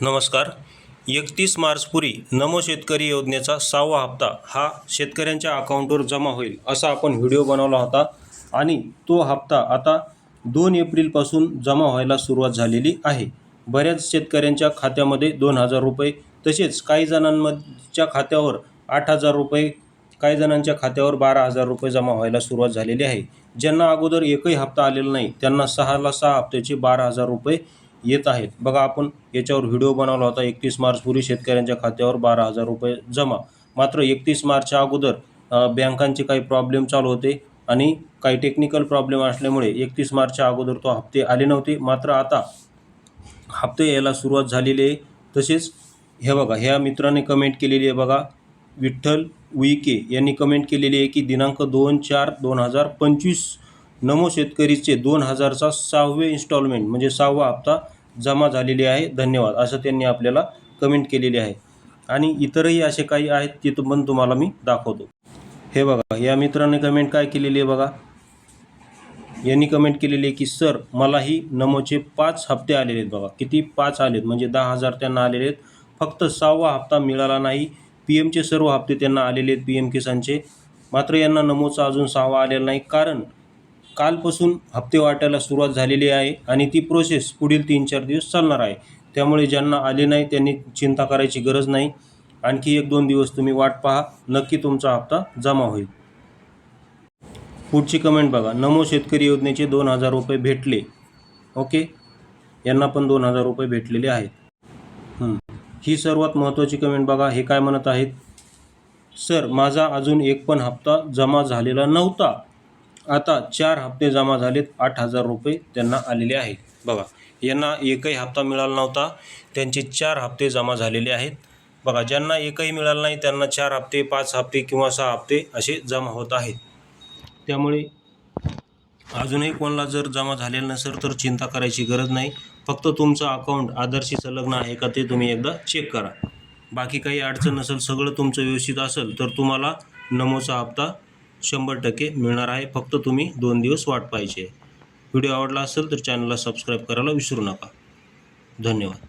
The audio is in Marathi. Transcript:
नमस्कार. एकतीस मार्चपूर्वी नमो शेतकरी योजनेचा सहावा हप्ता हा शेतकऱ्यांच्या अकाउंटवर जमा होईल असा आपण व्हिडिओ बनवला होता आणि तो हप्ता आता दोन एप्रिलपासून जमा व्हायला सुरुवात झालेली आहे. बऱ्याच शेतकऱ्यांच्या खात्यामध्ये दोन हजार रुपये तसेच काही जणांच्या खात्यावर आठ हजार रुपये काही जणांच्या खात्यावर बारा हजार रुपये जमा व्हायला सुरुवात झालेली आहे. ज्यांना अगोदर एकही हप्ता आलेला नाही त्यांना सहाला सहा हप्त्याचे बारा हजार रुपये येत आहेत. बघा आपण याच्यावर व्हिडिओ बनवला होता एकतीस मार्चपूर्वी शेतकऱ्यांच्या खात्यावर बारा हजार रुपये जमा. मात्र एकतीस मार्चच्या अगोदर बँकांचे काही प्रॉब्लेम चालू होते आणि काही टेक्निकल प्रॉब्लेम असल्यामुळे एकतीस मार्चच्या अगोदर तो हप्ते आले नव्हते. मात्र आता हप्ते यायला सुरुवात झालेली आहे. तसेच हे बघा ह्या मित्राने कमेंट केलेली आहे बघा विठ्ठल उईके यांनी कमेंट केलेली आहे की दिनांक दोन चार दोन हजार पंचवीस नमो शेतकरीचे दोन हजारचा सहावे इन्स्टॉलमेंट म्हणजे सहावा हप्ता जमा झालेले आहे. धन्यवाद. असं त्यांनी आपल्याला कमेंट केलेली आहे. आणि इतरही असे काही आहेत ते पण तुम्हाला मी दाखवतो. हे बघा या मित्राने कमेंट काय केलेली आहे बघा? यांनी कमेंट केलेली आहे की सर मलाही नमोचे पाच हप्ते आलेले आहेत बघा. किती? पाच आलेत. म्हणजे दहा हजार त्यांना आलेले आहेत. फक्त सहावा हप्ता मिळाला नाही. पी एमचे सर्व हप्ते त्यांना आलेले आहेत पी एम किसानचे. मात्र यांना नमोचा अजून सहावा आलेला नाही. कारण कालपासून हप्ते वाटायला सुरुवात झालेली आहे आणि ती प्रोसेस पुढील तीन चार दिवस चालणार आहे. त्यामुळे ज्यांना आले नाही त्यांनी चिंता करायची गरज नाही. आणखी एक दोन दिवस तुम्ही वाट पहा. नक्की तुमचा हप्ता जमा होईल. पुढची कमेंट बघा. नमो शेतकरी योजनेचे दोन हजार रुपये भेटले. ओके? यांना पण दोन हजार रुपये भेटलेले आहेत. ही सर्वात महत्त्वाची कमेंट बघा. हे काय म्हणत आहेत? सर माझा अजून एक पण हप्ता जमा झालेला नव्हता. आता चार हप्ते जमा झालेत आठ हजार रुपये त्यांना आलेले आहेत. बघा यांना एकही हप्ता मिळाला नव्हता त्यांचे चार हप्ते जमा झालेले आहेत. बघा ज्यांना एकही मिळालं नाही त्यांना चार हप्ते पाच हप्ते किंवा सहा हप्ते असे जमा होत आहेत. त्यामुळे अजूनही कोणाला जर जमा झालेलं नसेल तर चिंता करायची गरज नाही. फक्त तुमचं अकाउंट आदर्शी संलग्न आहे का ते तुम्ही एकदा चेक करा. बाकी काही अडचण नसेल सगळं तुमचं व्यवस्थित असेल तर तुम्हाला नमोचा हप्ता शंभर टक्के मिळणार आहे. फक्त तुम्ही दोन दिवस वाट पाहिजे व्हिडिओ आवडला असेल तर चॅनलला सबस्क्राईब करायला विसरू नका. धन्यवाद.